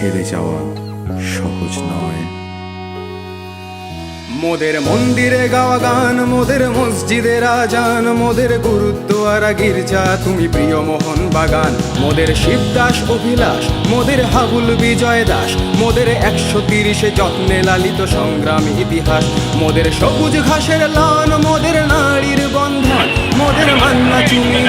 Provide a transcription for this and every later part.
ছেড়ে যাওয়া সহজ নয়। মোদের মন্দিরে গাওয়া গান, মোদের মসজিদের আজান মোদের গুরুদ্বারা গির্জা, তুমি প্রিয় মোহন বাগান। মোদের শিবদাস অভিলাষ, মোদের হাবুল বিজয় দাস, মোদের একশো তিরিশে যত্নে লালিত সংগ্রামী ইতিহাস। মোদের সবুজ ঘাসের লান, মোদের নারীর বন্ধন, মোদের মান্না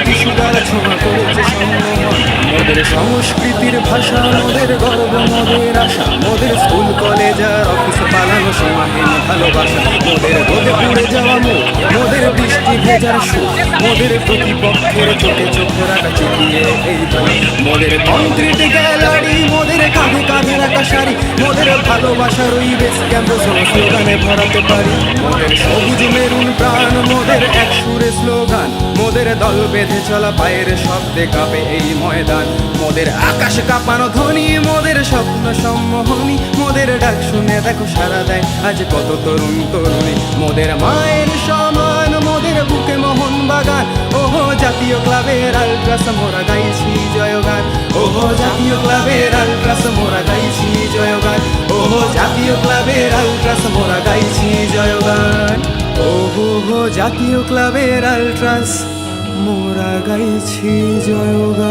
যিশুদার ছোঁয়া করেছে সম্মোহন। মোদের সংস্কৃতির ভাষা, মোদের গর্ব মোদের আশা মোদের স্কুল, কলেজ আর অফিস পালানো সীমাহীন ভালোবাসা। মোদের রোদে পুড়ে যাওয়া মুখ মোদের বৃষ্টি ভেজার সুখ মোদের প্রতিপক্ষের চোখে চোখ রাখা চিকিয়ে এই তো মোদের কংক্রিট গ্যালারি মোদের কাঁধে কাঁধে রাখা শাড়ি মোদের ভালোবাসার ওই বেশ ক্যাম্প স্লোগানে ভরাতে পারি। মোদের সবুজ মেরুন প্রাণ দল বেঁধে চলা পায়ের শব্দে কাঁপে এই ময়দান। মোদের আকাশ কাঁপানো ধ্বনি, মোদের স্বপ্ন সম্মোহনী, মোদের ডাক শুনে দেখো সারা দেয় আজ কত তরুণ তরুণী। মোদের মায়ের সমান, মোদের বুকে মোহন বাগান। ওহো, জাতীয় ক্লাবের আলট্রাস, মোরা গাইছি জয়গান। ওহো, জাতীয় ক্লাবের আলট্রাস, মোরা গাইছি জয়গান। ওহো, জাতীয় ক্লাবের আলট্রাস, মোরা গাইছি জয়গান। ওহো হো জাতীয় ক্লাবের আলট্রাস। মোরা গাইছি জয়গান।